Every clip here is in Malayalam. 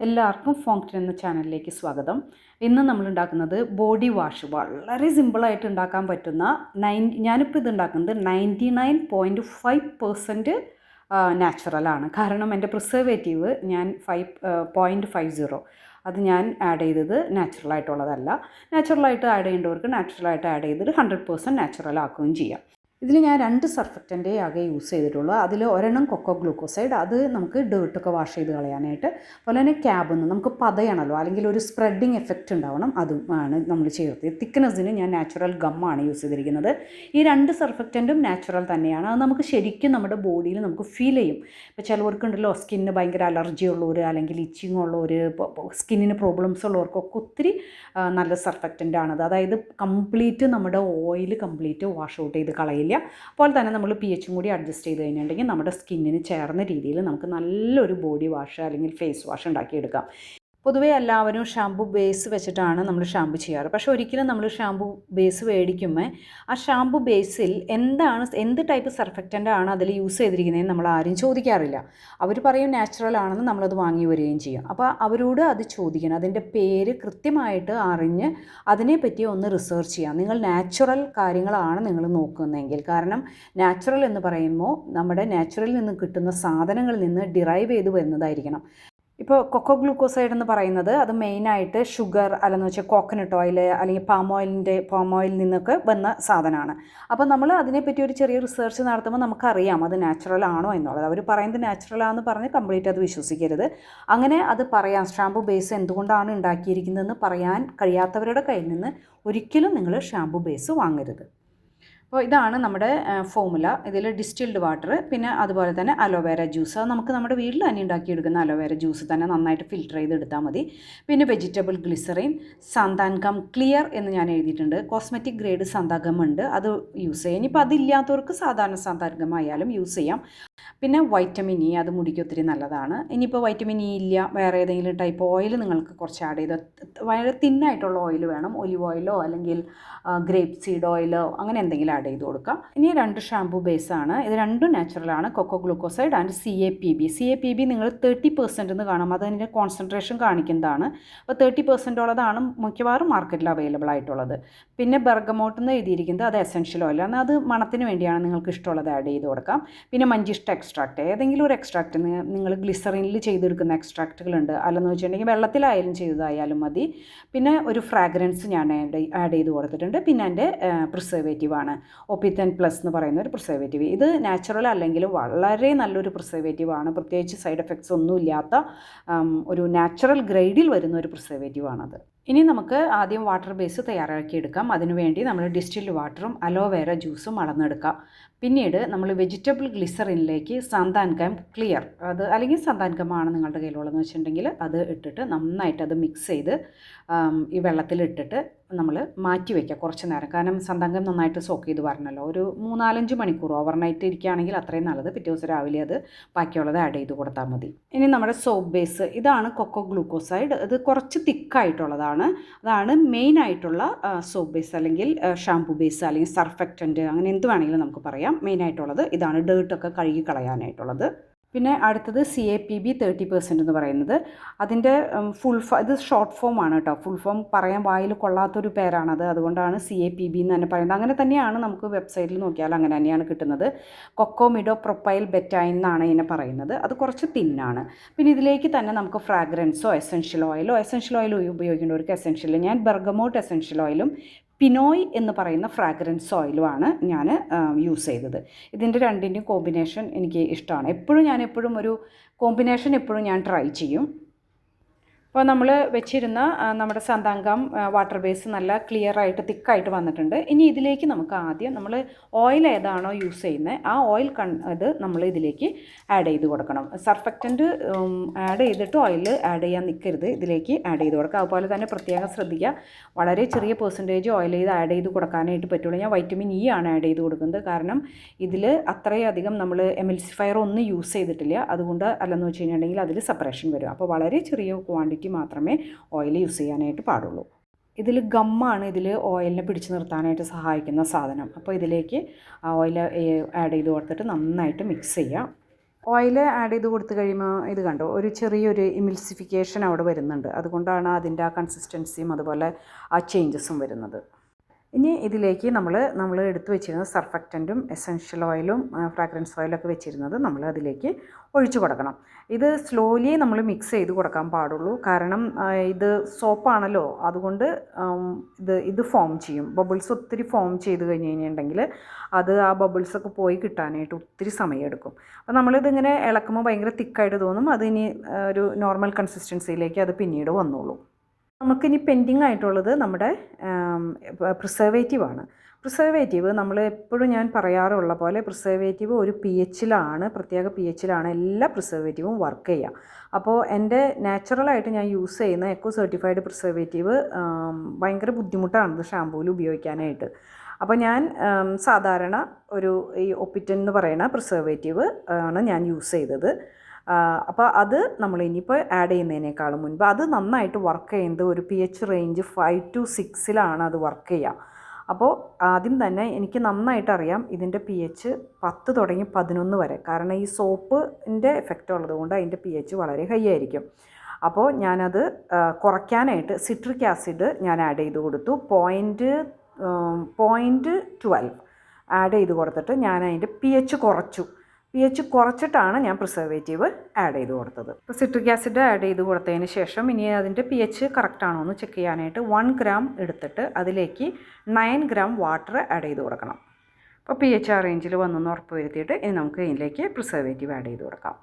എല്ലാവർക്കും ഫോങ്ക്ടൻ എന്ന ചാനലിലേക്ക് സ്വാഗതം. ഇന്ന് നമ്മൾ ഉണ്ടാക്കുന്നത് ബോഡി വാഷ് വളരെ സിമ്പിളായിട്ട് ഉണ്ടാക്കാൻ പറ്റുന്ന നയൻ ഞാനിപ്പോൾ ഇത് ഉണ്ടാക്കുന്നത് ninety nine point five percent നാച്ചുറലാണ് കാരണം എന്റെ പ്രിസർവേറ്റീവ് ഞാൻ ഫൈവ് പോയിന്റ് ഫൈവ് സീറോ അത് ഞാൻ ആഡ് ചെയ്തത് നാച്ചുറലായിട്ടുള്ളതല്ല നാച്ചുറലായിട്ട് ആഡ് ചെയ്യേണ്ടവർക്ക് നാച്ചുറലായിട്ട് ആഡ് ചെയ്തിട്ട് ഹൺഡ്രഡ് പെർസെന്റ് നാച്ചുറൽ ആക്കുകയും ചെയ്യാം. ഇതിൽ ഞാൻ രണ്ട് സർഫക്റ്റന്റെ ആകെ യൂസ് ചെയ്തിട്ടുള്ളൂ. അതിൽ ഒരെണ്ണം കൊക്കോ ഗ്ലൂക്കോസൈഡ് അത് നമുക്ക് ഡേർട്ടൊക്കെ വാഷ് ചെയ്ത് കളയാനായിട്ട്. അതുപോലെ തന്നെ ക്യാബിൽ നമുക്ക് പതയണല്ലോ അല്ലെങ്കിൽ ഒരു സ്പ്രെഡിങ് എഫക്റ്റ് ഉണ്ടാവണം അതുമാണ് നമ്മൾ ചേർത്ത്. തിക്നെസ്സിന് ഞാൻ നാച്ചുറൽ ഗമ്മാണ് യൂസ് ചെയ്തിരിക്കുന്നത്. ഈ രണ്ട് സർഫക്റ്റന്റും നാച്ചുറൽ തന്നെയാണ്. അത് നമുക്ക് ശരിക്കും നമ്മുടെ ബോഡിയിൽ നമുക്ക് ഫീൽ ചെയ്യും. ഇപ്പോൾ ചിലവർക്കുണ്ടല്ലോ സ്കിന്നിന് ഭയങ്കര അലർജി ഉള്ളവർ അല്ലെങ്കിൽ ഇച്ചിങ് ഉള്ളവർ സ്കിന്നിന് പ്രോബ്ലംസ് ഉള്ളവർക്കൊക്കെ ഒത്തിരി നല്ല സർഫക്റ്റന്റ് ആണത് അതായത് കംപ്ലീറ്റ് നമ്മുടെ ഓയിൽ കംപ്ലീറ്റ് വാഷ് ഔട്ട് ചെയ്ത് കളയില്ല അപ്പോൾ തന്നെ നമ്മൾ പി എച്ചും കൂടി അഡ്ജസ്റ്റ് ചെയ്ത് കഴിഞ്ഞിട്ടുണ്ടെങ്കിൽ നമ്മുടെ സ്കിന്നിന് ചേർന്ന രീതിയിൽ നമുക്ക് നല്ലൊരു ബോഡി വാഷ് അല്ലെങ്കിൽ ഫേസ് വാഷ് ഉണ്ടാക്കിയെടുക്കാം. പൊതുവേ എല്ലാവരും ഷാമ്പു ബേസ് വെച്ചിട്ടാണ് നമ്മൾ ഷാമ്പു ചെയ്യാറ്. പക്ഷേ ഒരിക്കലും നമ്മൾ ഷാമ്പു ബേസ് മേടിക്കുമ്പോൾ ആ ഷാമ്പു ബേസിൽ എന്താണ് എന്ത് ടൈപ്പ് സർഫക്റ്റന്റ് ആണ് അതിൽ യൂസ് ചെയ്തിരിക്കുന്നതെന്ന് നമ്മൾ ആരും ചോദിക്കാറില്ല. അവർ പറയും നാച്ചുറൽ ആണെന്ന് നമ്മളത് വാങ്ങി വരികയും ചെയ്യും. അപ്പോൾ അവരോട് അത് ചോദിക്കണം. അതിന്റെ പേര് കൃത്യമായിട്ട് അറിഞ്ഞ് അതിനെപ്പറ്റി ഒന്ന് റിസർച്ച് ചെയ്യാം. നിങ്ങൾ നാച്ചുറൽ കാര്യങ്ങളാണ് നിങ്ങൾ നോക്കുന്നതെങ്കിൽ. കാരണം നാച്ചുറൽ എന്ന് പറയുമ്പോൾ നമ്മുടെ നാച്ചുറലിൽ നിന്ന് കിട്ടുന്ന സാധനങ്ങളിൽ നിന്ന് ഡിറൈവ് ചെയ്ത് വരുന്നതായിരിക്കണം ഇപ്പോൾ കൊക്കോ ഗ്ലൂക്കോസൈഡ് എന്ന് പറയുന്നത് അത് മെയിനായിട്ട് ഷുഗർ അല്ലെന്ന് വെച്ചാൽ കോക്കനട്ട് ഓയിൽ അല്ലെങ്കിൽ പാം ഓയിലിന്റെ പാം ഓയിലിൽ നിന്നൊക്കെ വന്ന സാധനമാണ് അപ്പോൾ നമ്മൾ അതിനെപ്പറ്റി ഒരു ചെറിയ റിസർച്ച് നടത്തുമ്പോൾ നമുക്കറിയാം അത് നാച്ചുറൽ ആണോ എന്നുള്ളത്. അവർ പറയുന്നത് നാച്ചുറൽ ആണെന്ന് പറഞ്ഞ് കംപ്ലീറ്റ് അത് വിശ്വസിക്കരുത്. അങ്ങനെ അത് പറയാം. ഷാമ്പു ബേസ് എന്തുകൊണ്ടാണ് ഉണ്ടാക്കിയിരിക്കുന്നതെന്ന് പറയാൻ കഴിയാത്തവരുടെ കയ്യിൽ നിന്ന് ഒരിക്കലും നിങ്ങൾ ഷാമ്പു ബേസ് വാങ്ങരുത്. അപ്പോൾ ഇതാണ് നമ്മുടെ ഫോമുല ഇതിൽ ഡിസ്റ്റിൽഡ് വാട്ടർ പിന്നെ അതുപോലെ തന്നെ അലോവേര ജ്യൂസ് അത് നമുക്ക് നമ്മുടെ വീട്ടിൽ തന്നെ ഉണ്ടാക്കിയെടുക്കുന്ന അലോവേര ജ്യൂസ് തന്നെ നന്നായിട്ട് ഫിൽറ്റർ ചെയ്ത് എടുത്താൽ മതി. പിന്നെ വെജിറ്റബിൾ ഗ്ലിസറിൻ സാന്താൻകം ക്ലിയർ എന്ന് ഞാൻ എഴുതിയിട്ടുണ്ട്. കോസ്മെറ്റിക് ഗ്രേഡ് സാന്താഗം ഉണ്ട് അത് യൂസ് ചെയ്യാം. ഇനിയിപ്പോൾ അതില്ലാത്തവർക്ക് സാധാരണ സാന്താഗം ആയാലും യൂസ് ചെയ്യാം. പിന്നെ വൈറ്റമിൻ ഇ അത് മുടിക്ക് ഒത്തിരി നല്ലതാണ്. ഇനിയിപ്പോൾ വൈറ്റമിൻ ഇ ഇല്ല വേറെ ഏതെങ്കിലും ടൈപ്പ് ഓയിൽ നിങ്ങൾക്ക് കുറച്ച് ആഡ് ചെയ്ത് വളരെ തിന്നായിട്ടുള്ള ഓയിൽ വേണം. ഒലിവ് ഓയിലോ അല്ലെങ്കിൽ ഗ്രേപ്പ് സീഡ് ഓയിലോ അങ്ങനെ എന്തെങ്കിലും ആഡ് ചെയ്ത് കൊടുക്കാം ഇനി രണ്ട് ഷാംപൂ ബേസാണ് ഇത് രണ്ടും നാച്ചുറലാണ് coco glucoside and C A P B C A P B നിങ്ങൾ തേർട്ടി പെർസെന്റ് എന്ന് കാണാം. അതിന്റെ കോൺസെൻട്രേഷൻ കാണിക്കുന്നതാണ്. അപ്പോൾ തേർട്ടി പെർസെന്റ് ഉള്ളതാണ് മിക്കവാറും മാർക്കറ്റിൽ അവൈലബിൾ ആയിട്ടുള്ളത്. പിന്നെ ബർഗമോട്ട് എന്ന് എഴുതിയിരിക്കുന്നത് അത് എസെൻഷ്യൽ ഓയിലാണ് അത് മണത്തിന് വേണ്ടിയാണ് നിങ്ങൾക്ക് ഇഷ്ടമുള്ളത് ആഡ് ചെയ്ത് കൊടുക്കാം. പിന്നെ മഞ്ചിഷ്ട എക്സ്ട്രാക്ട് ഏതെങ്കിലും ഒരു എക്സ്ട്രാക്റ്റ് നിങ്ങൾ ഗ്ലിസറിനിൽ ചെയ്തെടുക്കുന്ന എക്സ്ട്രാക്റ്റുകളുണ്ട് അല്ലെന്ന് വെച്ചിട്ടുണ്ടെങ്കിൽ വെള്ളത്തിലായാലും ചെയ്തതായാലും മതി. പിന്നെ ഒരു ഫ്രാഗ്രൻസ് ഞാൻ ആഡ് ചെയ്ത് കൊടുത്തിട്ടുണ്ട്. പിന്നെ എന്റെ പ്രിസർവേറ്റീവ് ആണ്. ഒപ്പിത്തൻ പ്ലസ് എന്ന് പറയുന്ന ഒരു പ്രിസർവേറ്റീവ് ഇത് നാച്ചുറൽ അല്ലെങ്കിൽ വളരെ നല്ലൊരു പ്രിസർവേറ്റീവ് ആണ്. പ്രത്യേകിച്ച് സൈഡ് എഫക്ട്സ് ഒന്നുമില്ലാത്ത ഇല്ലാത്ത ഒരു നാച്ചുറൽ ഗ്രേഡിൽ വരുന്ന ഒരു പ്രിസർവേറ്റീവ് ആണത്. ഇനി നമുക്ക് ആദ്യം വാട്ടർ ബേസ് തയ്യാറാക്കിയെടുക്കാം. അതിനുവേണ്ടി നമ്മൾ ഡിസ്റ്റിൽഡ് വാട്ടറും അലോവേര ജ്യൂസും അളന്നെടുക്കാം. പിന്നീട് നമ്മൾ വെജിറ്റബിൾ ഗ്ലിസറിനിലേക്ക് സന്താൻകം ക്ലിയർ അത് അല്ലെങ്കിൽ സന്താൻകമാണ് നിങ്ങളുടെ കയ്യിലുള്ളതെന്ന് വെച്ചിട്ടുണ്ടെങ്കിൽ അത് ഇട്ടിട്ട് നന്നായിട്ട് അത് മിക്സ് ചെയ്ത് ഈ ഈ വെള്ളത്തിലിട്ടിട്ട് നമ്മൾ മാറ്റി വയ്ക്കുക കുറച്ച് നേരം. കാരണം സന്തംഗം നന്നായിട്ട് സോക്ക് ചെയ്ത് വരണമല്ലോ ഒരു മൂന്നാലഞ്ച് മണിക്കൂർ ഓവർനൈറ്റ് ഇരിക്കുകയാണെങ്കിൽ അത്രയും നല്ലത്. പിറ്റേ ദിവസം രാവിലെ അത് ബാക്കിയുള്ളത് ആഡ് ചെയ്ത് കൊടുത്താൽ മതി. ഇനി നമ്മുടെ സോപ്പ് ബേസ് ഇതാണ് കൊക്കോ ഗ്ലൂക്കോസൈഡ് ഇത് കുറച്ച് തിക്കായിട്ടുള്ളതാണ്. അതാണ് മെയിൻ ആയിട്ടുള്ള സോപ്പ് ബേസ് അല്ലെങ്കിൽ ഷാംപൂ ബേസ് അല്ലെങ്കിൽ സർഫക്റ്റന്റ് അങ്ങനെ എന്ത് വേണമെങ്കിലും നമുക്ക് പറയാം. മെയിൻ ആയിട്ടുള്ളത് ഇതാണ് ഡേർട്ടൊക്കെ കഴുകി കളയാനായിട്ടുള്ളത്. പിന്നെ അടുത്തത് C A P B thirty percent എന്ന് പറയുന്നത്. അതിന്റെ ഫുൾ ഫോം ഇത് ഷോർട്ട് ഫോം ആണ് കേട്ടോ ഫുൾ ഫോം പറയാൻ വായിൽ കൊള്ളാത്തൊരു പേരാണത്. അതുകൊണ്ടാണ് സി എ പി ബി എന്ന് തന്നെ പറയുന്നത്. അങ്ങനെ തന്നെയാണ് നമുക്ക് വെബ്സൈറ്റിൽ നോക്കിയാൽ അങ്ങനെ തന്നെയാണ് കിട്ടുന്നത്. കൊക്കോമിഡോ പ്രൊപ്പൈൽ ബെറ്റൈൻ എന്നാണ് ഇതിനെ പറയുന്നത്. അത് കുറച്ച് തിന്നാണ്. പിന്നെ ഇതിലേക്ക് തന്നെ നമുക്ക് ഫ്രാഗ്രൻസോ എസെൻഷ്യൽ ഓയിലോ എസെൻഷ്യൽ ഓയിൽ ഉപയോഗിക്കേണ്ടവർക്ക് എസെൻഷ്യൽ ഞാൻ ബർഗമോട്ട് എസെൻഷ്യൽ ഓയിലും പിനോയ് എന്ന് പറയുന്ന ഫ്രാഗ്രൻസ് ഓയിലുമാണ് ഞാൻ യൂസ് ചെയ്തത്. ഇതിന്റെ രണ്ടിന്റെയും കോമ്പിനേഷൻ എനിക്ക് ഇഷ്ടമാണ്. എപ്പോഴും ഞാൻ എപ്പോഴും ഒരു കോമ്പിനേഷൻ എപ്പോഴും ഞാൻ ട്രൈ ചെയ്യും. അപ്പോൾ നമ്മൾ വെച്ചിരുന്ന നമ്മുടെ സന്താങ്കം വാട്ടർ ബേസ് നല്ല ക്ലിയർ ആയിട്ട് തിക്കായിട്ട് വന്നിട്ടുണ്ട്. ഇനി ഇതിലേക്ക് നമുക്ക് ആദ്യം നമ്മൾ ഓയിൽ ഏതാണോ യൂസ് ചെയ്യുന്നത് ആ ഓയിൽ കൺ ഇത് നമ്മൾ ഇതിലേക്ക് ആഡ് ചെയ്ത് കൊടുക്കണം. സർഫക്റ്റന്റ് ആഡ് ചെയ്തിട്ട് ഓയിൽ ആഡ് ചെയ്യാൻ നിൽക്കരുത് ഇതിലേക്ക് ആഡ് ചെയ്ത് കൊടുക്കുക. അതുപോലെ തന്നെ പ്രത്യേകം ശ്രദ്ധിക്കുക. വളരെ ചെറിയ പെർസെന്റേജ് ഓയിൽ ചെയ്ത് ആഡ് ചെയ്ത് കൊടുക്കാനായിട്ട് പറ്റുള്ളൂ. ഞാൻ വൈറ്റമിൻ ഇ ആണ് ആഡ് ചെയ്ത് കൊടുക്കുന്നത്. കാരണം ഇതിൽ അത്രയധികം നമ്മൾ എമിൽസിഫയർ ഒന്നും യൂസ് ചെയ്തിട്ടില്ല. അതുകൊണ്ട് അല്ലെന്ന് വെച്ച് കഴിഞ്ഞിട്ടുണ്ടെങ്കിൽ അതിൽ സെപ്പറേഷൻ വരും. അപ്പോൾ വളരെ ചെറിയ ക്വാണ്ടിറ്റി മാത്രമേ ഓയിൽ യൂസ് ചെയ്യാനായിട്ട് പാടുള്ളൂ. ഇതിൽ ഗമ്മാണ് ഇതിൽ ഓയിലിനെ പിടിച്ചു നിർത്താനായിട്ട് സഹായിക്കുന്ന സാധനം. അപ്പോൾ ഇതിലേക്ക് ആ ഓയിൽ ആഡ് ചെയ്ത് കൊടുത്തിട്ട് നന്നായിട്ട് മിക്സ് ചെയ്യാം. ഓയിൽ ആഡ് ചെയ്ത് കൊടുത്തു കഴിയുമ്പോൾ ഇത് കണ്ടോ? ഒരു ചെറിയൊരു ഇമിൽസിഫിക്കേഷൻ അവിടെ വരുന്നുണ്ട്. അതുകൊണ്ടാണ് അതിന്റെ ആ കൺസിസ്റ്റൻസിയും അതുപോലെ ആ ചേഞ്ചസും വരുന്നത്. ഇനി ഇതിലേക്ക് നമ്മൾ നമ്മൾ എടുത്തു വെച്ചിരുന്ന സർഫക്റ്റന്റും എസൻഷ്യൽ ഓയിലും ഫ്രാഗ്രൻസ് ഓയിലൊക്കെ വെച്ചിരുന്നത് നമ്മൾ അതിലേക്ക് ഒഴിച്ചു കൊടുക്കണം. ഇത് സ്ലോലി നമ്മൾ മിക്സ് ചെയ്ത് കൊടുക്കാൻ പാടുള്ളൂ. കാരണം ഇത് സോപ്പാണല്ലോ അതുകൊണ്ട് ഇത് ഇത് ഫോം ചെയ്യും. ബബിൾസ് ഒത്തിരി ഫോം ചെയ്ത് കഴിഞ്ഞ് കഴിഞ്ഞിട്ടുണ്ടെങ്കിൽ അത് ആ ബബിൾസൊക്കെ പോയി കിട്ടാനായിട്ട് ഒത്തിരി സമയമെടുക്കും. അപ്പോൾ നമ്മളിതിങ്ങനെ ഇളക്കുമ്പോൾ ഭയങ്കര തിക്കായിട്ട് തോന്നും. അതിനി ഒരു നോർമൽ കൺസിസ്റ്റൻസിയിലേക്ക് അത് പിന്നീട് വന്നോളും. നമുക്കിനി പെൻഡിങ് ആയിട്ടുള്ളത് നമ്മുടെ പ്രിസർവേറ്റീവ് ആണ്. പ്രിസർവേറ്റീവ് നമ്മൾ എപ്പോഴും ഞാൻ പറയാറുള്ള പോലെ പ്രിസർവേറ്റീവ് ഒരു പി എച്ചിലാണ് പ്രത്യേക പി എച്ചിലാണ് എല്ലാ പ്രിസർവേറ്റീവും വർക്ക് ചെയ്യുക അപ്പോൾ എന്റെ നാച്ചുറലായിട്ട് ഞാൻ യൂസ് ചെയ്യുന്ന എക്കോ സർട്ടിഫൈഡ് പ്രിസർവേറ്റീവ് ഭയങ്കര ബുദ്ധിമുട്ടാണ് ഷാമ്പൂവിൽ ഉപയോഗിക്കാനായിട്ട്. അപ്പോൾ ഞാൻ സാധാരണ ഒരു ഈ ഒപ്പിറ്റൻ എന്ന് പറയുന്ന പ്രിസർവേറ്റീവ് ആണ് ഞാൻ യൂസ് ചെയ്തത്. അപ്പോൾ അത് നമ്മൾ ഇനിയിപ്പോൾ ആഡ് ചെയ്യുന്നതിനേക്കാളും മുൻപ് അത് നന്നായിട്ട് വർക്ക് ചെയ്യുന്നത് ഒരു P H range five to സിക്സിലാണ് അത് വർക്ക് ചെയ്യുക. അപ്പോൾ ആദ്യം തന്നെ എനിക്ക് നന്നായിട്ട് അറിയാം ഇതിന്റെ പി എച്ച് പത്ത് തുടങ്ങി പതിനൊന്ന് വരെ. കാരണം ഈ സോപ്പിന്റെ എഫക്റ്റ് ഉള്ളതുകൊണ്ട് അതിന്റെ പി എച്ച് വളരെ ഹൈ ആയിരിക്കും. അപ്പോൾ ഞാനത് കുറയ്ക്കാനായിട്ട് സിട്രിക് ആസിഡ് ഞാൻ ആഡ് ചെയ്ത് കൊടുത്തു. പോയിന്റ് പോയിന്റ് ട്വൽവ് ആഡ് ചെയ്ത് കൊടുത്തിട്ട് ഞാൻ അതിന്റെ പി എച്ച് കുറച്ചു. പി എച്ച് കുറച്ചിട്ടാണ് ഞാൻ പ്രിസർവേറ്റീവ് ആഡ് ചെയ്ത് കൊടുത്തത്. ഇപ്പോൾ സിട്രിക് ആസിഡ് ആഡ് ചെയ്ത് കൊടുത്തതിന് ശേഷം ഇനി അതിന്റെ പി എച്ച് കറക്റ്റാണോ എന്ന് ചെക്ക് ചെയ്യാനായിട്ട് വൺ ഗ്രാം എടുത്തിട്ട് അതിലേക്ക് നയൻ ഗ്രാം വാട്ടർ ആഡ് ചെയ്ത് കൊടുക്കണം. അപ്പോൾ പി എച്ച് ആ റേഞ്ചിൽ വന്നെന്ന് ഉറപ്പ് വരുത്തിയിട്ട് ഇനി നമുക്ക് ഇതിലേക്ക് പ്രിസർവേറ്റീവ് ആഡ് ചെയ്ത് കൊടുക്കാം.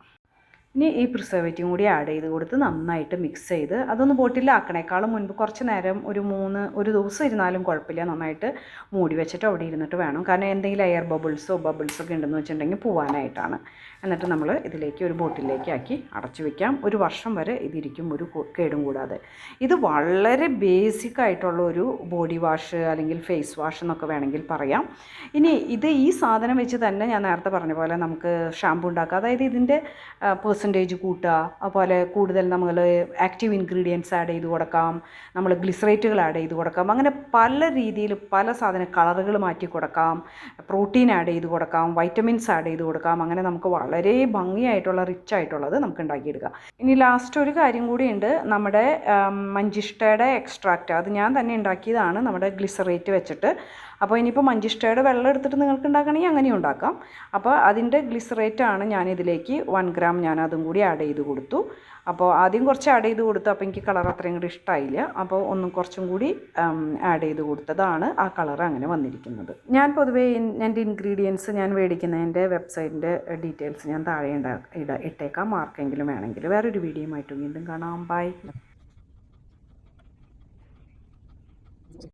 ഇനി ഈ പ്രിസർവേറ്റീവും കൂടി ആഡ് ചെയ്ത് കൊടുത്ത് നന്നായിട്ട് മിക്സ് ചെയ്ത് അതൊന്ന് ബോട്ടിലാക്കണേക്കാളും മുൻപ് കുറച്ച് നേരം ഒരു മൂന്ന് ഒരു ദിവസം ഇരുന്നാലും കുഴപ്പമില്ല. നന്നായിട്ട് മൂടി വെച്ചിട്ട് അവിടെ ഇരുന്നിട്ട് വേണം. കാരണം എന്തെങ്കിലും എയർ ബബിൾസോ ബബിൾസോ ഒക്കെ ഉണ്ടെന്ന് വെച്ചിട്ടുണ്ടെങ്കിൽ പോവാനായിട്ടാണ്. എന്നിട്ട് നമ്മൾ ഇതിലേക്ക് ഒരു ബോട്ടിലേക്ക് ആക്കി അടച്ചു വെക്കാം. ഒരു വർഷം വരെ ഇതിരിക്കും ഒരു കേടും കൂടാതെ. ഇത് വളരെ ബേസിക് ആയിട്ടുള്ള ഒരു ബോഡി വാഷ് അല്ലെങ്കിൽ ഫേസ് വാഷ് എന്നൊക്കെ വേണമെങ്കിൽ പറയാം. ഇനി ഇത് ഈ സാധനം വെച്ച് തന്നെ ഞാൻ നേരത്തെ പറഞ്ഞ പോലെ നമുക്ക് ഷാമ്പു ഉണ്ടാക്കാം. അതായത് ഇതിന്റെ പെർസെന്റേജ് കൂട്ടുക. അതുപോലെ കൂടുതൽ നമ്മൾ ആക്റ്റീവ് ഇൻഗ്രീഡിയൻസ് ആഡ് ചെയ്ത് കൊടുക്കാം. നമ്മൾ ഗ്ലിസറേറ്റുകൾ ആഡ് ചെയ്ത് കൊടുക്കാം. അങ്ങനെ പല രീതിയിൽ പല സാധന കളറുകൾ മാറ്റി കൊടുക്കാം. പ്രോട്ടീൻ ആഡ് ചെയ്ത് കൊടുക്കാം. വൈറ്റമിൻസ് ആഡ് ചെയ്ത് കൊടുക്കാം. അങ്ങനെ നമുക്ക് വളരെ ഭംഗിയായിട്ടുള്ള റിച്ച് ആയിട്ടുള്ളത് നമുക്ക് ഉണ്ടാക്കിയെടുക്കാം. ഇനി ലാസ്റ്റ് ഒരു കാര്യം കൂടിയുണ്ട് നമ്മുടെ മഞ്ചിഷ്ടയുടെ എക്സ്ട്രാക്റ്റ് അത് ഞാൻ തന്നെ ഉണ്ടാക്കിയതാണ്. നമ്മുടെ ഗ്ലിസറേറ്റ് വെച്ചിട്ട്. അപ്പോൾ ഇനിയിപ്പോൾ മഞ്ചിഷ്ടയുടെ വെള്ളം എടുത്തിട്ട് നിങ്ങൾക്ക് ഉണ്ടാക്കണമെങ്കിൽ അങ്ങനെയും ഉണ്ടാക്കാം. അപ്പോൾ അതിന്റെ ഗ്ലിസറേറ്റ് ആണ് ഞാൻ ഇതിലേക്ക് വൺ ഗ്രാം ഞാൻ അതും കൂടി ആഡ് ചെയ്ത് കൊടുത്തു. അപ്പോൾ ആദ്യം കുറച്ച് ആഡ് ചെയ്ത് കൊടുത്തു. അപ്പോൾ എനിക്ക് കളർ അത്രയും കൂടി ഇഷ്ടമായില്ല അപ്പോൾ ഒന്നും കുറച്ചും കൂടി ആഡ് ചെയ്ത് കൊടുത്തതാണ് ആ കളർ അങ്ങനെ വന്നിരിക്കുന്നത്. ഞാൻ പൊതുവേ എന്റെ ഇൻഗ്രീഡിയൻസ് ഞാൻ മേടിക്കുന്നതിന്റെ വെബ്സൈറ്റിന്റെ ഡീറ്റെയിൽസ് ഞാൻ താഴെ ഇട്ടേക്കാം. മാർക്കെങ്കിലും വേണമെങ്കിൽ വേറൊരു വീഡിയോ ആയിട്ട് വീണ്ടും കാണാം. ബൈ